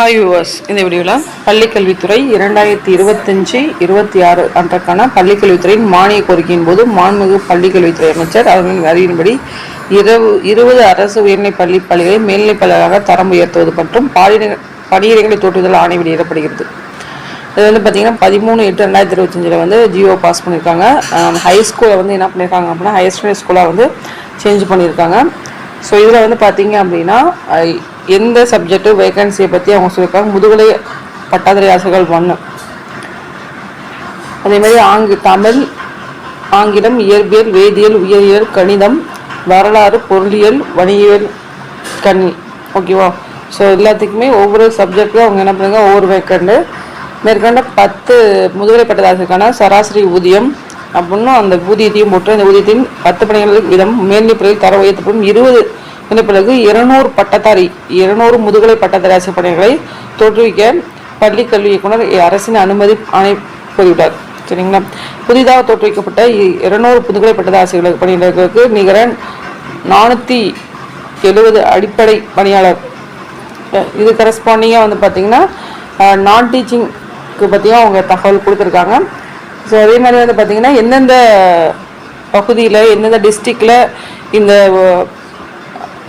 Hi viewers இந்த வீடியோவில் பள்ளிக்கல்வித்துறை இரண்டாயிரத்தி இருபத்தஞ்சி இருபத்தி ஆறு அன்றைக்கான பள்ளிக்கல்வித்துறையின் மானிய கோரிக்கையின் போது மாண்புமிகு பள்ளிக்கல்வித்துறை அமைச்சர் அவர்களின் அறிவின்படி இரவு இருபது அரசு உயர்நிலைப் பள்ளி பள்ளிகளை மேல்நிலைப் பள்ளிகளாக தரம் உயர்த்துவது மற்றும் பாலின பணியிடங்களை தோற்றுதல் ஆணை வெளியிடப்படுகிறது இது வந்து பார்த்திங்கன்னா பதிமூணு எட்டு ரெண்டாயிரத்தி இருபத்தஞ்சில் வந்து ஜியோ பாஸ் பண்ணியிருக்காங்க ஹை ஸ்கூலை வந்து என்ன பண்ணியிருக்காங்க அப்படின்னா ஹையர் ஸ்டடி ஸ்கூலாக வந்து சேஞ்ச் பண்ணியிருக்காங்க ஸோ இதில் வந்து பார்த்தீங்க அப்படின்னா எந்த சப்ஜெக்ட்டு வேகன்சியை பற்றி அவங்க சொல்லியிருக்காங்க. முதுகலை பட்டாதிரி ஆசிரியர்கள் ஒன்று அதேமாதிரி ஆங்கி தமிழ் ஆங்கிலம் இயற்பியல் வேதியியல் உயிரியல் கணிதம் வரலாறு பொருளியல் வணிகவியல் கணி ஓகேவா ஸோ எல்லாத்துக்குமே ஒவ்வொரு சப்ஜெக்ட்லையும் அவங்க என்ன பண்ணுங்க ஒவ்வொரு வேக்கண்டு மேற்கொண்ட பத்து முதுகலை பட்டதாரிகளுக்கான சராசரி ஊதியம் அப்படின்னு அந்த ஊதியத்தையும் போட்டு அந்த ஊதியத்தின் பத்து பணிகளுக்கு விதம் மேல்நிலைப்பள்ளியில் தர உயர்த்தப்படும் இருபது நிலைப்பள்ளிக்கு இருநூறு பட்டதாரி இருநூறு முதுகலை பட்டதாரி ஆசிரியர் பணிகளை தோற்றுவிக்க பள்ளி கல்வி இயக்குனர் அரசின் அனுமதி ஆணை கூறிவிட்டார் சரிங்களா? புதிதாக தோற்றுவிக்கப்பட்ட இருநூறு புதுகலை பட்டதாரி ஆசிரியர்களுக்கு பணியிடங்களுக்கு நிகர நானூற்றி எழுபது அடிப்படை பணியாளர். இது கரஸ்பாண்டிங்காக வந்து பார்த்தீங்கன்னா நான் டீச்சிங்க்கு பற்றியும் அவங்க தகவல் கொடுத்துருக்காங்க. ஸோ அதே மாதிரி வந்து பார்த்தீங்கன்னா எந்தெந்த பகுதியில் எந்தெந்த டிஸ்ட்ரிக்டில் இந்த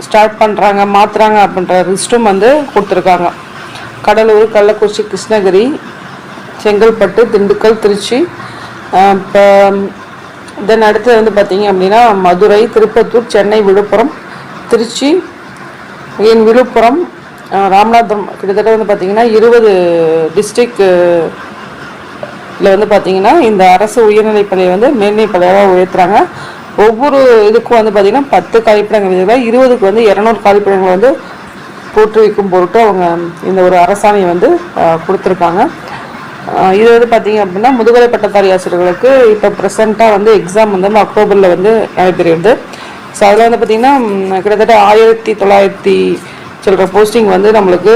ஸ்டார்ட் பண்ணுறாங்க மாற்றுறாங்க அப்படின்ற லிஸ்ட்டும் வந்து கொடுத்துருக்காங்க. கடலூர் கள்ளக்குறிச்சி கிருஷ்ணகிரி செங்கல்பட்டு திண்டுக்கல் திருச்சி இப்போ தென் அடுத்து வந்து பார்த்தீங்க அப்படின்னா மதுரை திருப்பத்தூர் சென்னை விழுப்புரம் திருச்சி என் விழுப்புரம் ராமநாதபுரம். கிட்டத்தட்ட வந்து பார்த்தீங்கன்னா இருபது டிஸ்ட்ரிக் இதில் வந்து பார்த்தீங்கன்னா இந்த அரசு உயர்நிலைப்பள்ளியை வந்து மேல்நிலைப்பள்ளியாக உயர்த்துறாங்க. ஒவ்வொரு இதுக்கும் வந்து பார்த்திங்கன்னா பத்து காலிப்பிடங்கள் இதில் இருபதுக்கு வந்து இரநூறு காலிப்பிடங்கள் வந்து போற்றுவிக்கும் பொருட்டு அவங்க இந்த ஒரு அரசாணையை வந்து கொடுத்துருக்காங்க. இது வந்து பார்த்தீங்க அப்படின்னா முதுகலை பட்டதாரி ஆசிரியர்களுக்கு இப்போ ப்ரெசண்ட்டாக வந்து எக்ஸாம் வந்து அக்டோபரில் வந்து நடைபெறுகிறது. ஸோ அதில் வந்து பார்த்திங்கன்னா கிட்டத்தட்ட ஆயிரத்தி தொள்ளாயிரத்தி சொல்கிற போஸ்டிங் வந்து நம்மளுக்கு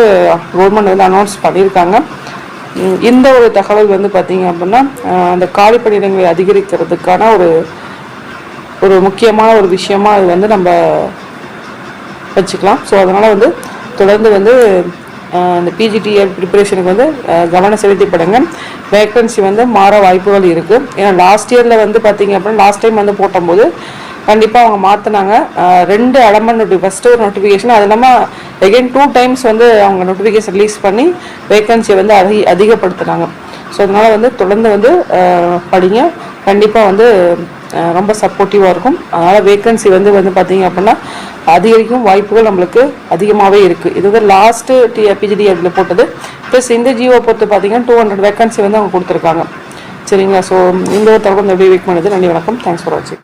கவர்மெண்ட் வந்து அனௌன்ஸ் பண்ணியிருக்காங்க. இந்த ஒரு தகவல் வந்து பார்த்திங்க அப்படின்னா அந்த காலி பணியிடங்களை அதிகரிக்கிறதுக்கான ஒரு ஒரு முக்கியமான ஒரு விஷயமா அது வந்து நம்ம வச்சுக்கலாம். ஸோ அதனால் வந்து தொடர்ந்து வந்து இந்த பிஜிடிஎல் ப்ரிப்பரேஷனுக்கு வந்து கவனம் செலுத்திப்படுங்க வேக்கன்சி வந்து மாற வாய்ப்புகள் இருக்குது ஏன்னா லாஸ்ட் இயரில் வந்து பார்த்தீங்க அப்படின்னா லாஸ்ட் டைம் வந்து போட்டபோது கண்டிப்பாக அவங்க மாற்றினாங்க ரெண்டு அலமெண்ட் நோட்டி ஃபஸ்ட்டு ஒரு நோட்டிஃபிகேஷன் அது இல்லாமல் எகைன் டூ டைம்ஸ் வந்து அவங்க நோட்டிஃபிகேஷன் ரிலீஸ் பண்ணி வேக்கன்சியை வந்து அதிக அதிகப்படுத்துனாங்க. ஸோ அதனால் வந்து தொடர்ந்து வந்து படிங்க. கண்டிப்பாக வந்து ரொம்ப சப்போர்ட்டிவாக இருக்கும். அதனால் வேக்கன்சி வந்து வந்து பார்த்திங்க அப்படின்னா அதிகரிக்கும் வாய்ப்புகள் நம்மளுக்கு அதிகமாகவே இருக்குது இது வந்து லாஸ்ட்டு டி அதில் போட்டது. ப்ளஸ் இந்த ஜியோ பொறுத்து பார்த்தீங்கன்னா டூ ஹண்ட்ரட் வேக்கன்சி வந்து அவங்க கொடுத்துருக்காங்க. சரிங்களா? ஸோ இந்த ஒரு தகவல் இந்த வீக் பண்ணுறது நன்றி வணக்கம். தேங்க்ஸ் ஃபார் வாட்சிங்